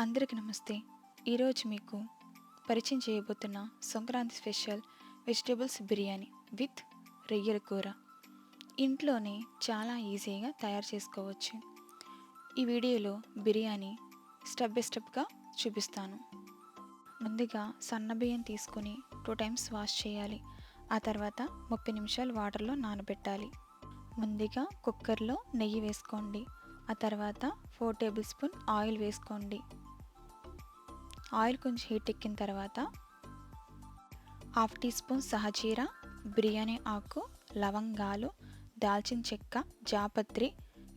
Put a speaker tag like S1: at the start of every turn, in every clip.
S1: అందరికీ నమస్తే. ఈరోజు మీకు పరిచయం చేయబోతున్న Sankranti special vegetables biryani with రొయ్యల కూర. ఇంట్లోనే చాలా ఈజీగా తయారు చేసుకోవచ్చు. ఈ వీడియోలో బిర్యానీ స్టెప్ బై స్టెప్గా చూపిస్తాను. ముందుగా సన్న బియ్యం తీసుకొని టూ టైమ్స్ వాష్ చేయాలి. ఆ తర్వాత ముప్పై నిమిషాలు వాటర్లో నానబెట్టాలి. ముందుగా కుక్కర్లో నెయ్యి వేసుకోండి. ఆ తర్వాత ఫోర్ టేబుల్ స్పూన్ ఆయిల్ వేసుకోండి. ఆయిల్ కొంచెం హీట్ ఎక్కిన తర్వాత హాఫ్ టీ స్పూన్ సహజీర బిర్యానీ ఆకు లవంగాలు దాల్చిన చెక్క జాపత్రి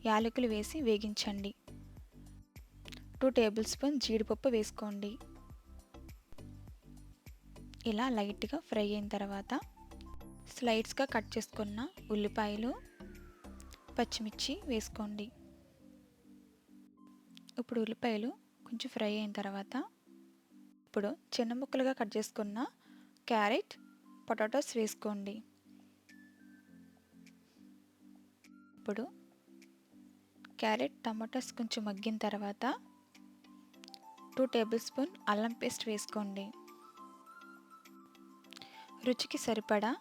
S1: యాలకులు వేసి వేగించండి. టూ టేబుల్ స్పూన్ జీడిపప్పు వేసుకోండి. ఇలా లైట్గా ఫ్రై అయిన తర్వాత స్లైడ్స్గా కట్ చేసుకున్న ఉల్లిపాయలు పచ్చిమిర్చి వేసుకోండి. ఇప్పుడు ఉల్లిపాయలు కొంచెం ఫ్రై అయిన తర్వాత ఇప్పుడు చిన్న ముక్కలుగా కట్ చేసుకున్న క్యారెట్ పొటాటోస్ వేసుకోండి. ఇప్పుడు క్యారెట్ టమాటోస్ కొంచెం మగ్గిన తర్వాత టూ టేబుల్ స్పూన్ అల్లం పేస్ట్ వేసుకోండి. రుచికి సరిపడా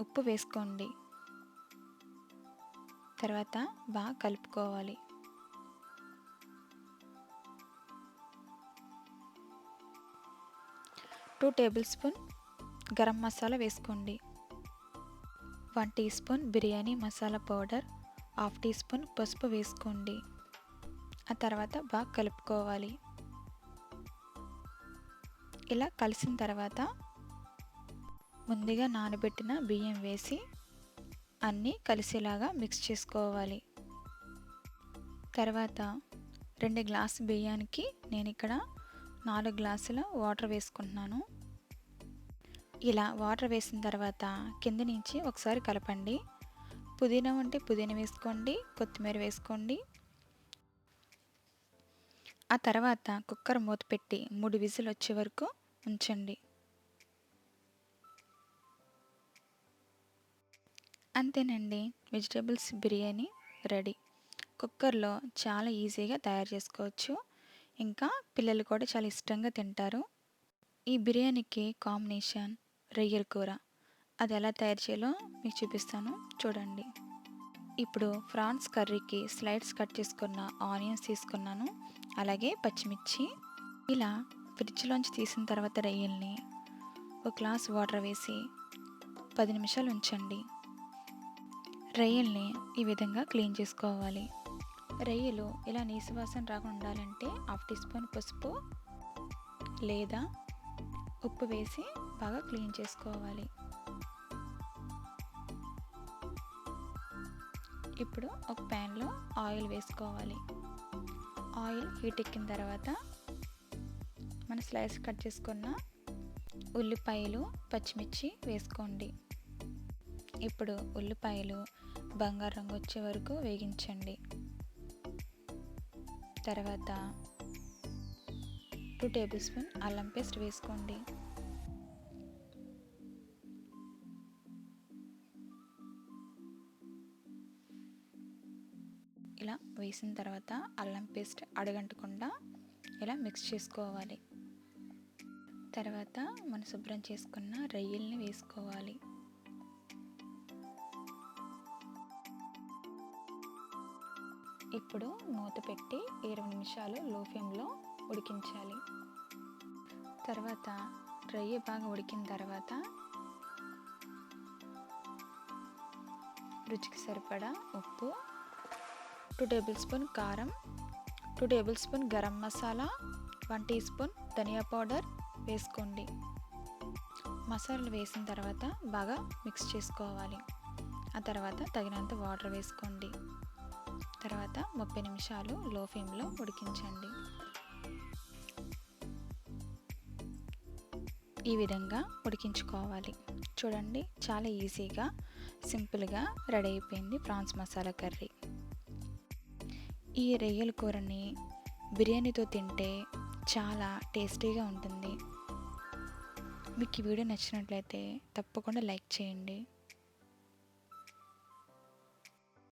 S1: ఉప్పు వేసుకోండి. తర్వాత బాగా కలుపుకోవాలి. Two tablespoon garam masala వేసుకోండి. One teaspoon biryani masala powder half teaspoon పసుపు వేసుకోండి. ఆ తర్వాత బాగా కలుపుకోవాలి. ఇలా కలిసిన తర్వాత ముందుగా నానబెట్టిన బియ్యం వేసి అన్నీ కలిసేలాగా మిక్స్ చేసుకోవాలి. తర్వాత రెండు గ్లాస్ బియ్యానికి నేను ఇక్కడ నాలుగు గ్లాసుల వాటర్ వేసుకుంటున్నాను. ఇలా వాటర్ వేసిన తర్వాత కింద నుంచి ఒకసారి కలపండి. పుదీనా ఉంటే పుదీనా వేసుకోండి కొత్తిమీర వేసుకోండి. ఆ తర్వాత కుక్కర్ మూత పెట్టి మూడు విజిల్ వచ్చే వరకు ఉంచండి. అంతేనండి వెజిటేబుల్స్ బిర్యానీ రెడీ. కుక్కర్లో చాలా ఈజీగా తయారు చేసుకోవచ్చు. ఇంకా పిల్లలు కూడా చాలా ఇష్టంగా తింటారు. ఈ బిర్యానీకి కాంబినేషన్ రొయ్యల కూర. అది ఎలా తయారు చేయాలో మీకు చూపిస్తాను. చూడండి. ఇప్పుడు ఫ్రాన్స్ కర్రీకి స్లైడ్స్ కట్ చేసుకున్న ఆనియన్స్ తీసుకున్నాను. అలాగే పచ్చిమిర్చి. ఇలా ఫ్రిడ్జ్లోంచి తీసిన తర్వాత రొయ్యల్ని ఒక గ్లాస్ వాటర్ వేసి పది నిమిషాలు ఉంచండి. రొయ్యల్ని ఈ విధంగా క్లీన్ చేసుకోవాలి. రొయ్యలు ఇలా నీసువాసన రాకుండా ఉండాలంటే హాఫ్ టీ స్పూన్ పసుపు లేదా ఉప్పు వేసి బాగా క్లీన్ చేసుకోవాలి. ఇప్పుడు ఒక ప్యాన్లో ఆయిల్ వేసుకోవాలి. ఆయిల్ హీట్ ఎక్కిన తర్వాత మన స్లైస్ కట్ చేసుకున్న ఉల్లిపాయలు పచ్చిమిర్చి వేసుకోండి. ఇప్పుడు ఉల్లిపాయలు బంగారు రంగు వచ్చే వరకు వేగించండి. తర్వాత టూ టేబుల్ స్పూన్ అల్లం పేస్ట్ వేసుకోండి. ఇలా వేసిన తర్వాత అల్లం పేస్ట్ అడగంటకుండా ఇలా మిక్స్ చేసుకోవాలి. తర్వాత మనం శుభ్రం చేసుకున్న రొయ్యల్ని వేసుకోవాలి. ఇప్పుడు మూత పెట్టి ఇరవై నిమిషాలు లో ఫ్లేమ్లో ఉడికించాలి. తర్వాత డ్రై బాగా ఉడికిన తర్వాత రుచికి సరిపడా ఉప్పు టూ టేబుల్ స్పూన్ కారం two tablespoon garam masala one teaspoon ధనియా పౌడర్ వేసుకోండి. మసాలాలు వేసిన తర్వాత బాగా మిక్స్ చేసుకోవాలి. ఆ తర్వాత తగినంత వాటర్ వేసుకోండి. తర్వాత ముప్పై నిమిషాలు లో ఫ్లేమ్లో ఉడికించండి. ఈ విధంగా ఉడికించుకోవాలి. చూడండి చాలా ఈజీగా సింపుల్గా రెడీ అయిపోయింది ప్రాన్స్ మసాలా కర్రీ. ఈ రొయ్యల కూరని బిర్యానీతో తింటే చాలా టేస్టీగా ఉంటుంది. మీకు ఈ వీడియో నచ్చినట్లయితే తప్పకుండా లైక్ చేయండి.